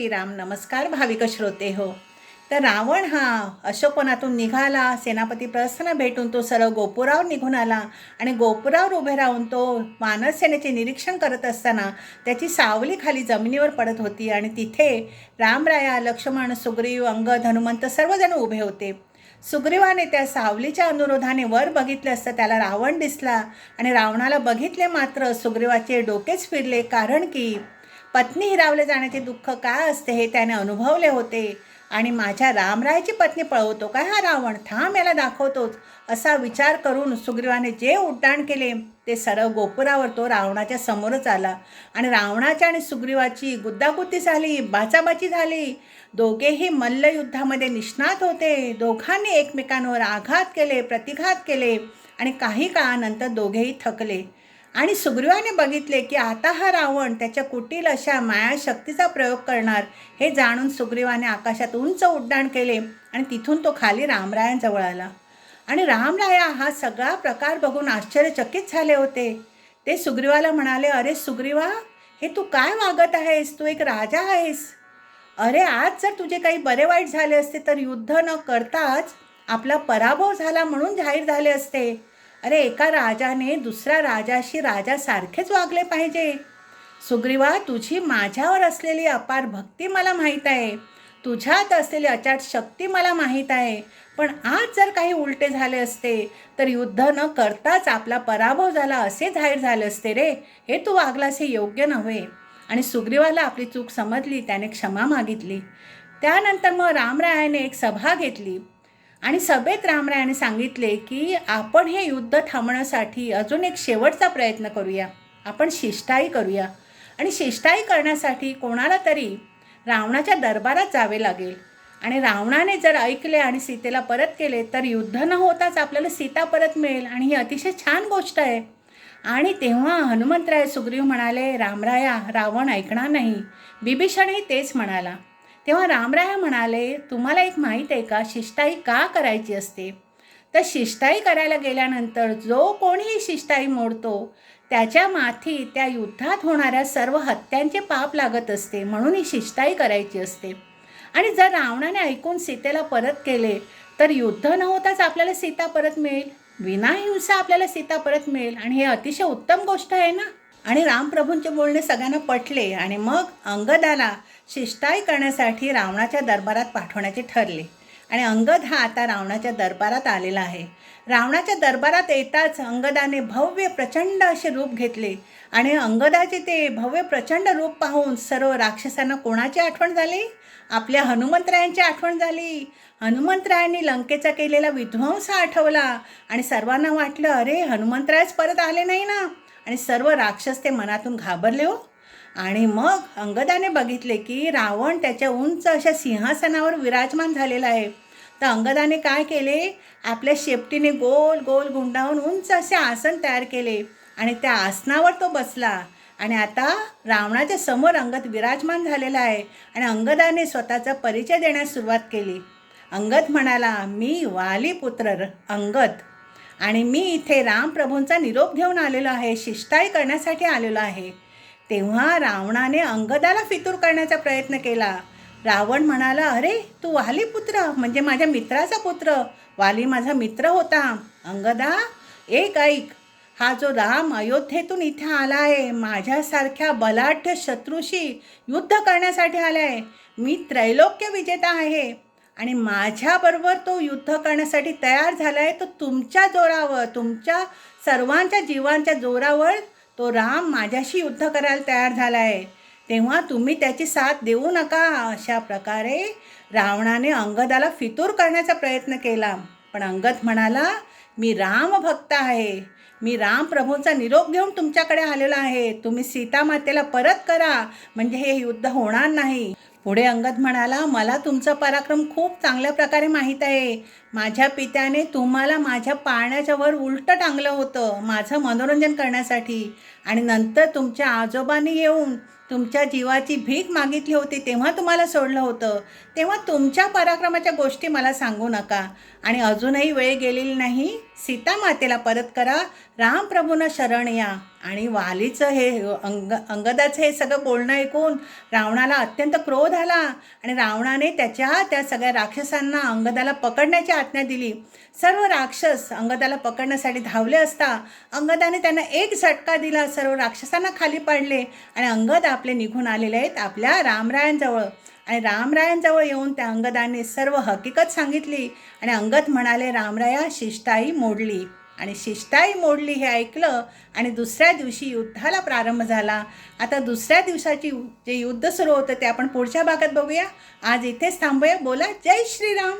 श्रीराम नमस्कार भाविक श्रोते हो. तर रावण हा अशोकवनातून निघाला सेनापती प्रसन्न भेटून तो सरळ गोपुरावर निघून आला आणि गोपुरावर उभे राहून तो मानसेनेचे निरीक्षण करत असताना त्याची सावली खाली जमिनीवर पडत होती आणि तिथे रामराया लक्ष्मण सुग्रीव अंग हनुमंत सर्वजण उभे होते. सुग्रीवाने त्या सावलीच्या अनुरोधाने वर बघितले असता त्याला रावण दिसला आणि रावणाला बघितले मात्र सुग्रीवाचे डोकेच फिरले कारण की पत्नी हिरावले जाण्याचे दुःख काय असते हे त्याने अनुभवले होते. आणि माझ्या रामरायाची पत्नी पळवतो काय हा रावण? थांब याला दाखवतोच. असा विचार करून सुग्रीवाने जे उड्डाण केले ते सरळ गोपुरावर तो रावणाच्या समोरच आला. आणि रावणाच्या आणि सुग्रीवाची गुद्दागुद्दी झाली बाचाबाची झाली. दोघेही मल्लयुद्धामध्ये निष्णात होते. दोघांनी एकमेकांवर आघात केले प्रतिघात केले. आणि काही काळानंतर दोघेही थकले. आणि सुग्रीवाने बघितले की आता हा रावण त्याच्या कुटील अशा मायाशक्तीचा प्रयोग करणार हे जाणून सुग्रीवाने आकाशात उंच उड्डाण केले आणि तिथून तो खाली रामरायांजवळ आला. आणि रामराया हा सगळा प्रकार बघून आश्चर्यचकित झाले होते. ते सुग्रीवाला म्हणाले अरे सुग्रीवा हे तू काय वागत आहेस? तू एक राजा आहेस. अरे आज जर तुझे काही बरे वाईट झाले असते तर युद्ध न करताच आपला पराभव झाला म्हणून जाहीर झाले असते. अरे एका राजाने दुसऱ्या राजाशी राजासारखेच वागले पाहिजे. सुग्रीवा तुझी माझ्यावर असलेली अपार भक्ती मला माहीत आहे. तुझ्यात असलेली अचाट शक्ती मला माहीत आहे. पण आज जर काही उलटे झाले असते तर युद्ध न करताच आपला पराभव झाला असे जाहीर झाले असते रे. हे तू वागलास हे योग्य नव्हे. आणि सुग्रीवाला आपली चूक समजली त्याने क्षमा मागितली. त्यानंतर मग रामरायाने एक सभा घेतली. आणि सभेत रामरायाने सांगितले की आपण हे युद्ध थांबण्यासाठी अजून एक शेवटचा प्रयत्न करूया. आपण शिष्टाई करूया. आणि शिष्टाई करण्यासाठी कोणाला तरी रावणाच्या दरबारात जावे लागेल. आणि रावणाने जर ऐकले आणि सीतेला परत केले तर युद्ध न होताच आपल्याला सीता परत मिळेल. आणि ही अतिशय छान गोष्ट आहे. आणि तेव्हा हनुमंतराय सुग्रीव म्हणाले रामराया रावण ऐकणार नाही. बिभीषणही तेच म्हणाला. तेव्हा रामराया म्हणाले तुम्हाला एक माहीत आहे का? शिष्टाई का करायची असते? तर शिष्टाई करायला गेल्यानंतर जो कोणीही शिष्टाई मोडतो त्याच्या माथी त्या युद्धात होणाऱ्या सर्व हत्यांचे पाप लागत असते म्हणून ही शिष्टाई करायची असते. आणि जर रावणाने ऐकून सीतेला परत केले तर युद्ध न होताच आपल्याला सीता परत मिळेल? विनाहिंसा आपल्याला सीता परत मिळेल? आणि हे अतिशय उत्तम गोष्ट आहे ना? आणि रामप्रभूंचे बोलणे सगळ्यांना पटले आणि मग अंगदाला शिष्टाई करण्यासाठी रावणाच्या दरबारात पाठवण्याचे ठरले. आणि अंगद हा आता रावणाच्या दरबारात आलेला आहे. रावणाच्या दरबारात येताच अंगदाने भव्य प्रचंड असे रूप घेतले आणि अंगदाचे ते भव्य प्रचंड रूप पाहून सर्व राक्षसांना कोणाची आठवण झाली? आपल्या हनुमंतरायांची आठवण झाली. हनुमंतरायांनी लंकेचा केलेला विध्वंस आठवला आणि सर्वांना वाटलं अरे हनुमंतरायच परत आले नाही ना? आणि सर्व राक्षस ते मनातून घाबरले हो. आणि मग अंगदाने बघितले की रावण त्याच्या उंच अशा सिंहासनावर विराजमान झालेला आहे. तर अंगदाने काय केले? आपल्या शेपटीने गोल गोल गुंडावून उंच असे आसन तयार केले. आणि त्या आसनावर तो बसला. आणि आता रावणाच्या समोर अंगद विराजमान झालेला आहे. आणि अंगदाने स्वतःचा परिचय देण्यास सुरुवात केली. अंगद म्हणाला मी वाली पुत्र र- अंगद. आणि मी इथे रामप्रभूंचा निरोप घेऊन आलेलो आहे शिष्टाई करण्यासाठी आलेलो आहे. तेव्हा रावणाने अंगदाला फितूर करण्याचा प्रयत्न केला. रावण म्हणाला अरे तू वाली पुत्र म्हणजे माझ्या मित्राचा पुत्र. वाली माझा मित्र होता. अंगदा एक ऐक. हा जो राम अयोध्येतून इथे आला आहे माझ्यासारख्या बलाढ्य शत्रूशी युद्ध करण्यासाठी आला आहे मी त्रैलोक्य विजेता आहे. आणि माझ्याबरोबर तो युद्ध करण्यासाठी तयार झाला आहे तो तुमच्या जोरावर तुमच्या सर्वांच्या जीवांच्या जोरावर तो राम माझ्याशी युद्ध करायला तयार झाला आहे तेव्हा तुम्ही त्याची साथ देऊ नका. अशा प्रकारे रावणाने अंगदाला फितूर करण्याचा प्रयत्न केला. पण अंगद म्हणाला मी राम भक्त आहे. मी रामप्रभूंचा निरोप घेऊन तुमच्याकडे आलेलो आहे. तुम्ही सीतामातेला परत करा. म्हणजे हे युद्ध होणार नाही. पुढे अंगद म्हणाला मला तुमचा पराक्रम खूप चांगल्या प्रकारे माहीत आहे. माझ्या पित्याने तुम्हाला माझ्या पाळण्याच्या वर उलटं टांगलं होतं माझं मनोरंजन करण्यासाठी. आणि नंतर तुमच्या आजोबांनी येऊन तुमच्या जीवाची भीक मागितली होती तेव्हा तुम्हाला सोडलं होतं. तेव्हा तुमच्या पराक्रमाच्या गोष्टी मला सांगू नका. आणि अजूनही वेळ गेलेली नाही. सीतामातेला परत करा. रामप्रभूंना शरण या. आणि वालीचं हे अंग अंगदाचं हे सगळं बोलणं ऐकून रावणाला अत्यंत क्रोध आला. आणि रावणाने त्याच्या त्या सगळ्या राक्षसांना अंगदाला पकडण्याची आज्ञा दिली. सर्व राक्षस अंगदाला पकडण्यासाठी धावले असता अंगदाने त्यांना एक झटका दिला. सर्व राक्षसांना खाली पाडले. आणि अंगद आपले निघून आलेले आहेत आपल्या रामरायांजवळ. आणि रामरायांजवळ येऊन त्या अंगदाने सर्व हकीकत सांगितली आणि अंगद म्हणाले रामराया शिष्टाई मोडली. आणि शिष्टाई मोडली हे ऐकलं आणि दुसऱ्या दिवशी युद्धाला प्रारंभ झाला. आता दुसऱ्या दिवसाची जे युद्ध सुरू होतं ते आपण पुढच्या भागात बघूया. आज इथेच थांबूया. बोला जय श्रीराम.